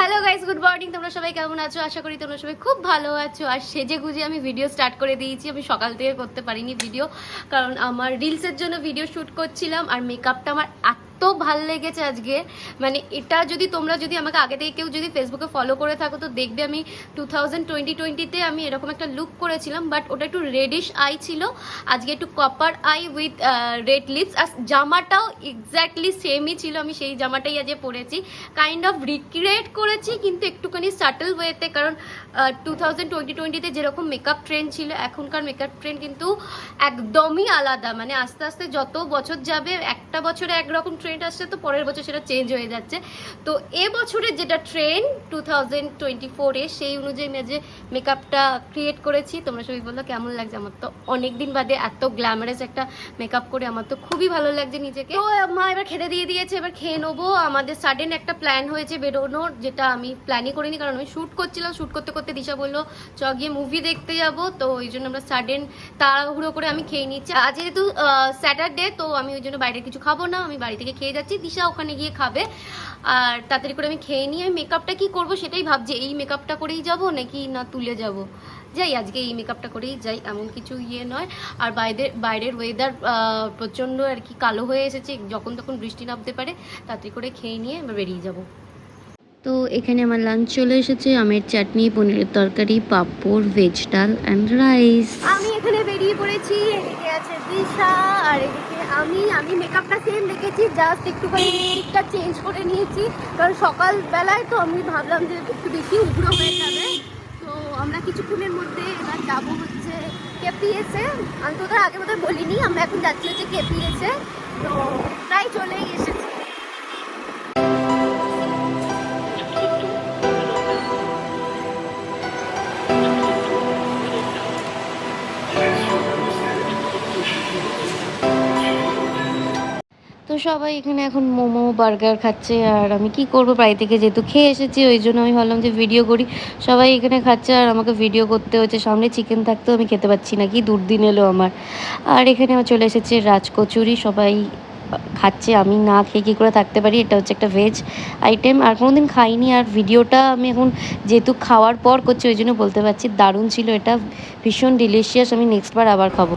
Hello guys good morning তোমরা সবাই কেমন আছো? আশা করি তোমরা সবাই খুব ভালো আছো। আর সেজে গুজে আমি ভিডিও স্টার্ট করে দিয়েছি। আমি সকাল থেকে করতে পারিনি ভিডিও কারণ আমার রিলসের জন্য ভিডিও শ্যুট করছিলাম, আর মেকআপটা আমার এত ভালো লেগেছে আজকে। মানে এটা যদি তোমরা যদি আমাকে আগে থেকে কেউ যদি ফেসবুকে ফলো করে থাকো, তো দেখবে আমি টু থাউজেন্ড টোয়েন্টি টোয়েন্টিতে আমি এরকম একটা লুক করেছিলাম বাট ওটা একটু রেডিশ আই ছিল। আজকে একটু copper eye with red lips আর জামাটাও এক্স্যাক্টলি সেমই ছিল, আমি সেই জামাটাই আজকে পরেছি। কাইন্ড অফ রিক্রিয়েট করেছি, কিন্তু একটুখানি সাটল ওয়েতে কারণ টু থাউজেন্ড টোয়েন্টি টোয়েন্টিতে যেরকম মেকআপ ট্রেন্ড ছিল, এখনকার মেকআপ ট্রেন্ড কিন্তু একদমই আলাদা। মানে আস্তে আস্তে যত বছর যাবে, একটা বছরে একরকম ট্রেন্ড আসছে, তো পরের বছর সেটা চেঞ্জ হয়ে যাচ্ছে। তো এ বছরের যেটা ট্রেন্ড টু থাউজেন্ড টোয়েন্টি ফোরে সেই অনুযায়ী আমি যে মেকআপটা ক্রিয়েট করেছি। তোমরা সবাই বলল, কেমন লাগছে? আমার তো অনেক দিন বাদে এত গ্ল্যামারাস একটা মেকআপ করে আমার তো খুবই ভালো লাগছে নিজেকে। তো, মা এবার খেতে দিয়ে দিয়েছে, এবার খেয়ে নেব। আমাদের সাডেন একটা প্ল্যান হয়েছে বেরোনোর, যেটা আমি প্ল্যানই করিনি, কারণ আমি শ্যুট করছিলাম। শ্যুট করতে করতে দিশা বলল, চ, গিয়ে মুভি দেখতে যাব। তো ওই জন্য আমরা সাডেন তাড়াহুড়ো করে আমি খেয়ে নিচ্ছি। আজ যেহেতু স্যাটারডে তো আমি ওই জন্য বাইরে কিছু খাব না। আমি বাড়ি থেকে খেয়ে যাচ্ছি, দিশা ওখানে গিয়ে খাবে। আর তাড়াতাড়ি করে আমি খেয়ে নিয়ে আমি মেকআপটা কি করব সেটাই ভাবছি, এই মেকআপটা করেই যাব নাকি না তুলে যাব? যাই, আজকে এই মেকআপটা করেই যাই, এমন কিছু ইয়ে নয়। আর বাইরের বাইরের ওয়েদার প্রচণ্ড আর কি কালো হয়ে এসেছে, যখন তখন বৃষ্টি নামতে পারে, তাড়াতাড়ি করে খেয়ে নিয়ে বেরিয়ে যাব। তো এখানে আমার লাঞ্চ চলে এসেছে, আমের চাটনি, পনিরের তরকারি, পাঁপড় ভেজ ডাল অ্যান্ড রাইস আমি এখানে বেরিয়ে পড়েছি, এদিকে আছে দিশা আর এদিকে আমি। আমি মেকআপটা সেম রেখেছি জাস্ট একটুখানি লিপস্টিকটা চেঞ্জ করে নিয়েছি। কারণ সকালবেলায় তো আমি ভাবলাম যে একটু বেশি উগ্র হয়ে যাবে। তো আমরা কিছুক্ষণের মধ্যে এবার যাব হচ্ছে কেপিএসে আমি তোদের আগে বোধ বলিনি, আমরা এখন যাচ্ছি হচ্ছে কেপিএসে তো প্রায় চলেই এসেছি সবাই এখানে এখন মোমো, বার্গার খাচ্ছে আর আমি কি করব? বাড়ি থেকে যেহেতু খেয়ে এসেছি, ওই জন্য আমি ভাবলাম যে ভিডিও করি। সবাই এখানে খাচ্ছে আর আমাকে ভিডিও করতে হচ্ছে। সামনে চিকেন থাকতেও আমি খেতে পাচ্ছি না, কি দুর্দিন এলো আমার। আর এখানে আমার চলে এসেছে রাজকচুরি সবাই খাচ্ছে, আমি না খেয়ে কী করে থাকতে পারি? এটা হচ্ছে একটা ভেজ আইটেম আর কোনোদিন খাইনি আর ভিডিওটা আমি এখন যেহেতু খাওয়ার পর করছি, ওই জন্য বলতে পারছি দারুণ ছিল। এটা ভীষণ ডিলিশিয়াস আমি নেক্সট বার আবার খাব।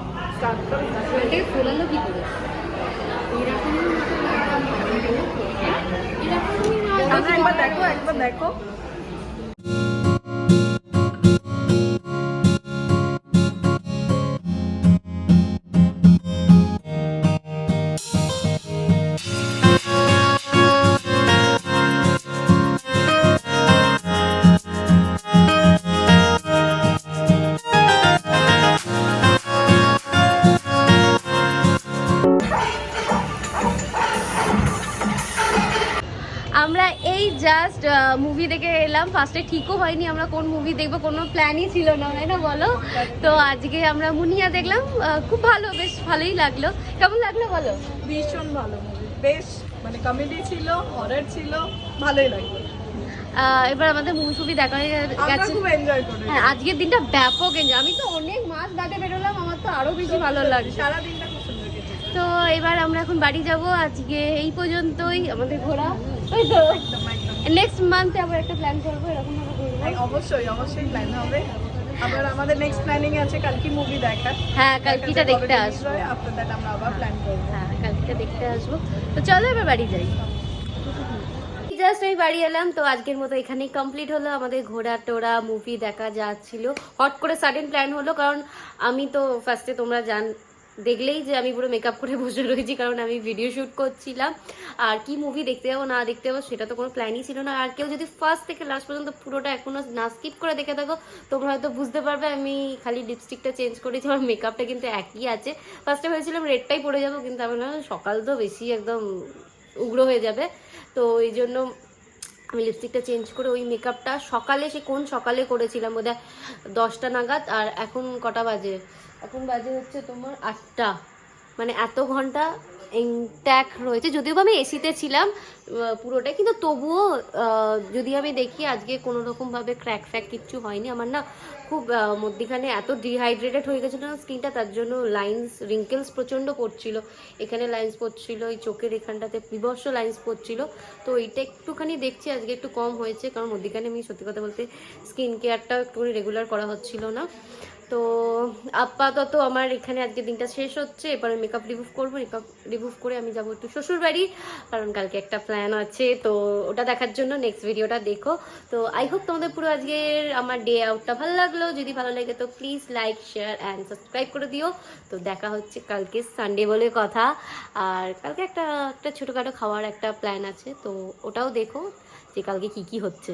দেখো জাস্ট মুভি দেখে এলাম। ফার্স্টে ঠিকও হয়নি আমরা কোন মুভি দেখব কোনো প্ল্যানই ছিল না তাই না বলো? তো আজকে আমরা মুনিয়া দেখলাম খুব ভালো বেশ ভালোই লাগল। কেমন লাগল বলো? ভীষণ ভালো মুভি বেশ মানে কমেডি ছিল হরর ছিল ভালোই লাগল। এবার আমাদের মুভি ফুভি দেখা হয়ে গেছে। হ্যাঁ আজকের দিনটা ব্যাপক এনজয় আমি তো অনেক মাস বাদে বেরোলাম আমার তো আরও বেশি ভালো লাগছে। সারা দিনটা খুব সুন্দর কেটেছে। তো এবার আমরা এখন বাড়ি যাব আজকে এই পর্যন্তই আমাদের ঘোরা। ওই তো নেক্সট মান্থে আবার একটা প্ল্যান করব এরকম ভাবে ঘুরবো অবশ্যই অবশ্যই প্ল্যান হবে। আবার আমাদের নেক্সট প্ল্যানিং আছে কালকে মুভি দেখার। হ্যাঁ কালকিটা দেখতে আসব। আফটার দ্যাট আমরা আবার প্ল্যান করব। হ্যাঁ কালকে দেখতে আসব। তো চলো এবার বাড়ি যাই। জাস্ট আমি বাড়ি এলাম তো আজকের মতো এখানেই কমপ্লিট হলো। আমাদের ঘোরা টোরা মুভি দেখা যাচ্ছিল হট করে সাডেন প্ল্যান হলো কারণ আমি তো ফার্স্টে তোমরা জান দেখলেই যে আমি পুরো মেকআপ করে বসে রয়েছি, কারণ আমি ভিডিও শ্যুট করছিলাম। আর কি মুভি দেখতে যাব, না দেখতে যাব, সেটা তো কোনো প্ল্যানই ছিল না। আর কেউ যদি ফার্স্ট থেকে লাস্ট পর্যন্ত পুরোটা এখনও না স্কিপ করে দেখে থাকো, তোমরা হয়তো বুঝতে পারবে, আমি খালি লিপস্টিকটা চেঞ্জ করেছি, আমার মেকআপটা কিন্তু একই আছে। ফার্স্টে ভেবেছিলাম রেডটাই পরে যাব, কিন্তু আমি না সকাল তো বেশি একদম উগ্র হয়ে যাবে। তো এই জন্য আমি লিপস্টিকটা চেঞ্জ করে ওই মেকআপটা সকালে, সে কোন সকালে করেছিলাম, বোধহয় দশটা নাগাদ, আর এখন কটা বাজে? এখন বাজে হচ্ছে তোমার আটটা। মানে এত ঘণ্টা ইনট্যাক রয়েছে। যদিও আমি এসিতে ছিলাম পুরোটাই। কিন্তু তবুও যদি আমি দেখি আজকে কোনো রকমভাবে ক্র্যাক ফ্যাক কিচ্ছু হয়নি, আমার না খুব মধ্যিখানে এত ডিহাইড্রেটেড হয়ে গেছিল না স্কিনটা তার জন্য লাইন্স রিঙ্কেলস প্রচণ্ড পড়ছিল। এখানে লাইন্স পড়ছিল, এই চোখের এখানটাতে বিবর্ষ লাইন্স পড়ছিল। তো এইটা একটুখানি দেখছি, আজকে একটু কম হয়েছে, কারণ মধ্যিখানে আমি সত্যি কথা বলতে স্কিন কেয়ারটা একটুখানি রেগুলার করা হচ্ছিল না। তো আপাতত আমার এখানে আজকে দিনটা শেষ হচ্ছে এবারে মেকআপ রিমুভ করব মেকআপ রিমুভ করে আমি যাব একটু শ্বশুর বাড়ি কারণ কালকে একটা প্ল্যান আছে, তো ওটা দেখার জন্য নেক্সট ভিডিওটা দেখো। তো আই হোপ তোমাদের পুরো আজকের আমার ডে আউটটা ভালো লাগল। যদি ভালো লাগে তো please like share and subscribe করে দিও। তো দেখা হচ্ছে কালকে সানডে বলে কথা। আর কালকে একটা একটা ছোটোখাটো খাওয়ার একটা প্ল্যান আছে, তো ওটাও দেখো যে কালকে কি কি হচ্ছে।